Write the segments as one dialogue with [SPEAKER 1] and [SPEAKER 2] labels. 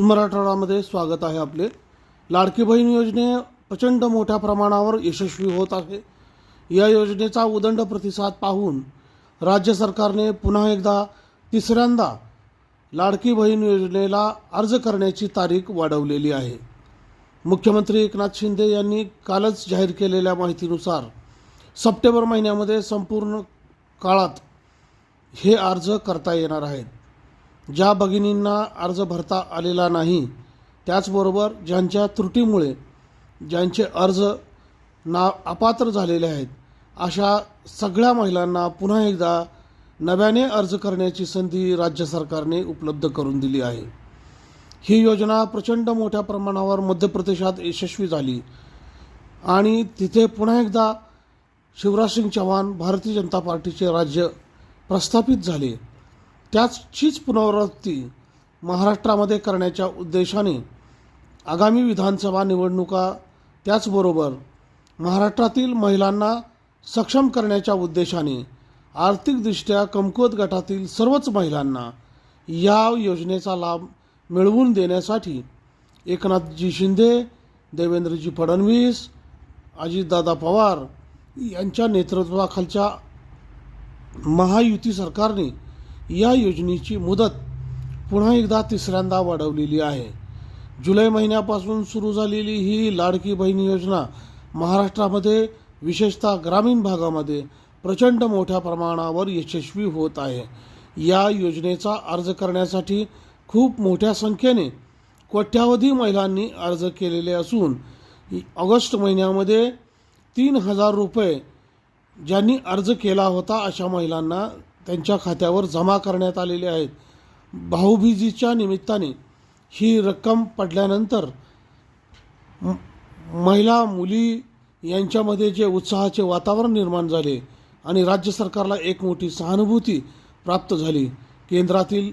[SPEAKER 1] मराठवाड्यामध्ये स्वागत आहे आपले. लाडकी बहीण योजने प्रचंड मोठ्या प्रमाणावर यशस्वी होत आहे. या योजनेचा उदंड प्रतिसाद पाहून राज्य सरकारने पुन्हा एकदा तिसऱ्यांदा लाडकी बहीण योजनेला अर्ज करण्याची तारीख वाढवलेली आहे. मुख्यमंत्री एकनाथ शिंदे यांनी कालच जाहीर केलेल्या माहितीनुसार सप्टेंबर महिन्यामध्ये संपूर्ण काळात हे अर्ज करता येणार आहेत. ज्या भगिनींना अर्ज भरता आलेला नाही त्याचबरोबर ज्यांच्या त्रुटीमुळे ज्यांचे अर्ज ना अपात्र झालेले आहेत अशा सगळ्या महिलांना पुन्हा एकदा नव्याने अर्ज करण्याची संधी राज्य सरकारने उपलब्ध करून दिली आहे. ही योजना प्रचंड मोठ्या प्रमाणावर मध्य प्रदेशात यशस्वी झाली आणि तिथे पुन्हा एकदा शिवराज सिंग चव्हाण भारतीय जनता पार्टीचे राज्य प्रस्थापित झाले. त्याचीच पुनरावृत्ती महाराष्ट्रामध्ये करण्याच्या उद्देशाने आगामी विधानसभा निवडणुका त्याचबरोबर महाराष्ट्रातील महिलांना सक्षम करण्याच्या उद्देशाने आर्थिकदृष्ट्या कमकुवत गटातील सर्वच महिलांना या योजनेचा लाभ मिळवून देण्यासाठी एकनाथजी शिंदे देवेंद्रजी फडणवीस अजितदादा पवार यांच्या नेतृत्वाखालच्या महायुती सरकारने या योजनेची मुदत पुन्हा एकदा तिसऱ्यांदा वाढवलेली आहे. जुलै महिन्यापासून सुरू झालेली ही लाडकी बहीण योजना महाराष्ट्रामध्ये विशेषतः ग्रामीण भागामध्ये प्रचंड मोठ्या प्रमाणावर यशस्वी होत आहे. या योजनेचा अर्ज करण्यासाठी खूप मोठ्या संख्येने कोट्यावधी महिलांनी अर्ज केलेले असून ऑगस्ट महिन्यामध्ये तीन हजार रुपये ज्यांनी अर्ज केला होता अशा महिलांना त्यांच्या खात्यावर जमा करण्यात आलेले आहेत. भाऊबीजीच्या निमित्ताने ही रक्कम पडल्यानंतर महिला मुली यांच्यामध्ये जे उत्साहाचे वातावरण निर्माण झाले आणि राज्य सरकारला एक मोठी सहानुभूती प्राप्त झाली. केंद्रातील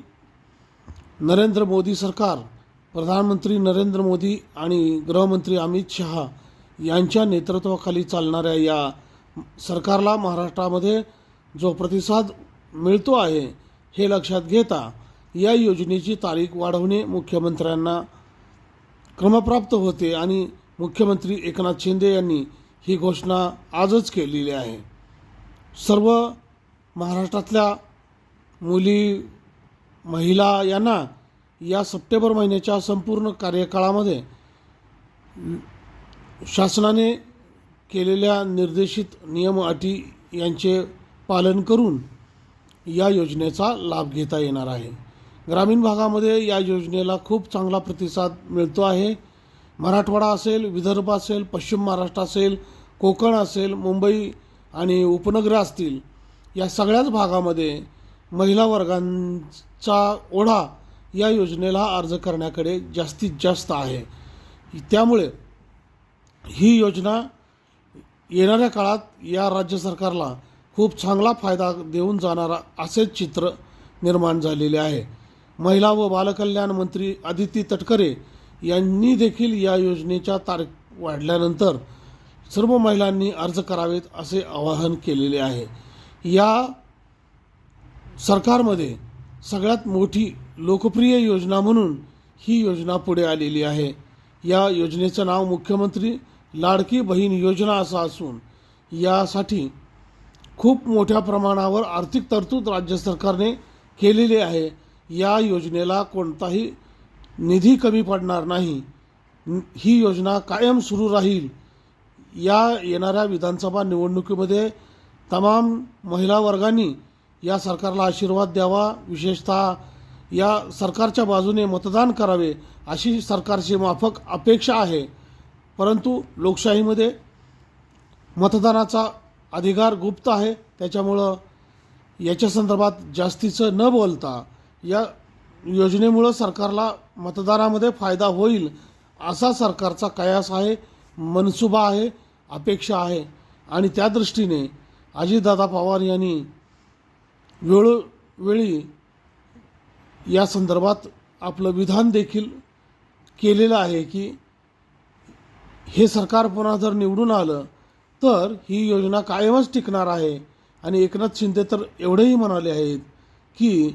[SPEAKER 1] नरेंद्र मोदी सरकार प्रधानमंत्री नरेंद्र मोदी आणि गृहमंत्री अमित शहा यांच्या नेतृत्वाखाली चालणाऱ्या या सरकारला महाराष्ट्रामध्ये जो प्रतिसाद मिळतो आहे हे लक्षात घेता या योजनेची तारीख वाढवणे मुख्यमंत्र्यांना क्रमप्राप्त होते आणि मुख्यमंत्री एकनाथ शिंदे यांनी ही घोषणा आजच केलेली आहे. सर्व महाराष्ट्रातल्या मुली महिला यांना या सप्टेंबर महिन्याच्या संपूर्ण कार्यकाळामध्ये शासनाने केलेल्या निर्देशित नियम अटी यांचे पालन करून या योजनेचा लाभ घेता येणार आहे. ग्रामीण भागामध्ये या योजनेला खूप चांगला प्रतिसाद मिळतो आहे. मराठवाडा असेल विदर्भ असेल पश्चिम महाराष्ट्र असेल कोकण असेल मुंबई आणि उपनगरं असतील या सगळ्याच भागामध्ये महिला वर्गांचा ओढा या योजनेला अर्ज करण्याकडे जास्तीत जास्त आहे. त्यामुळे ही योजना येणाऱ्या काळात या राज्य सरकारला खूप चांगला फायदा देऊन जाणारा असेच चित्र निर्माण झालेले आहे. महिला व बालकल्याण मंत्री आदिती तटकरे यांनी देखील या योजनेच्या तारीख वाढल्यानंतर सर्व महिलांनी अर्ज करावेत असे आवाहन केलेले आहे. या सरकारमध्ये सगळ्यात मोठी लोकप्रिय योजना म्हणून ही योजना पुढे आलेली आहे. या योजनेचं नाव मुख्यमंत्री लाडकी बहीण योजना असं असून यासाठी खूप मोठ्या प्रमाणावर आर्थिक तरतूद राज्य सरकारने केलेली आहे. या योजनेला कोणताही निधी कमी पडणार नाही. ही योजना कायम सुरू राहील. या येणाऱ्या विधानसभा निवडणुकीमध्ये तमाम महिला वर्गांनी या सरकारला आशीर्वाद द्यावा. विशेषतः या सरकारच्या बाजूने मतदान करावे अशी सरकारची माफक अपेक्षा आहे. परंतु लोकशाहीमध्ये मतदानाचा अधिकार गुप्त आहे. त्याच्यामुळं याच्या संदर्भात जास्तीचं न बोलता या योजनेमुळं सरकारला मतदारामध्ये फायदा होईल असा सरकारचा कयास आहे मनसुबा आहे अपेक्षा आहे. आणि त्या दृष्टीने अजितदादा पवार यांनी वेळोवेळी या संदर्भात आपलं विधान देखील केलेलं आहे की हे सरकार पुन्हा जर निवडून आलं तर ही योजना कायमच टिकणार आहे. आणि एकनाथ शिंदे तर एवढेही म्हणाले आहेत की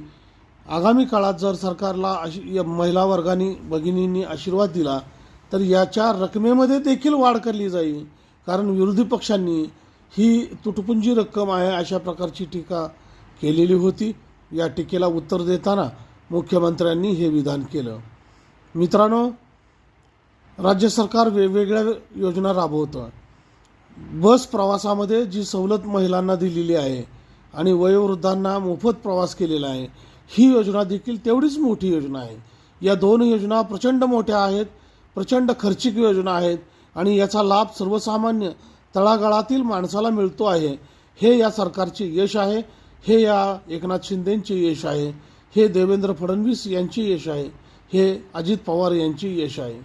[SPEAKER 1] आगामी काळात जर सरकारला अशी या महिला वर्गाने भगिनींनी आशीर्वाद दिला तर याच्या रकमेमध्ये देखील वाढ केली जाईल. कारण विरोधी पक्षांनी ही तुटपुंजी रक्कम आहे अशा प्रकारची टीका केलेली होती. या टीकेला उत्तर देताना मुख्यमंत्र्यांनी हे विधान केलं. मित्रांनो राज्य सरकार वेगवेगळ्या योजना राबवतं. बस प्रवासामध्ये जी सवलत महिलांना दिलेली आहे आणि वयोवृद्धांना मोफत प्रवास केलेला आहे ही योजना देखील तेवढीच मोठी योजना आहे. या दोन योजना प्रचंड मोठ्या आहेत प्रचंड खर्चिक योजना आहेत आणि याचा लाभ सर्वसामान्य तळागाळातील माणसाला मिळतो आहे. हे या सरकारचे यश आहे हे या एकनाथ शिंदेंचे यश आहे हे देवेंद्र फडणवीस यांचे यश आहे हे अजित पवार यांचे यश आहे.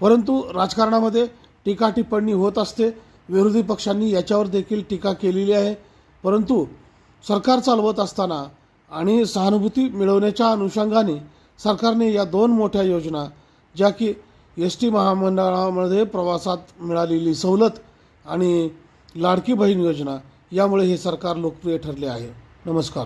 [SPEAKER 1] परंतु राजकारणामध्ये टीका टिप्पणी होत असते विरोधी पक्षांनी याच्यावर देखील टीका केलेली आहे. परंतु सरकार चालवत असताना आणि सहानुभूती मिळवण्याच्या अनुषंगाने सरकारने या दोन मोठ्या योजना ज्या की एस टी महामंडळामध्ये प्रवासात मिळालेली सवलत आणि लाडकी बहीण योजना यामुळे हे सरकार लोकप्रिय ठरले आहे. नमस्कार.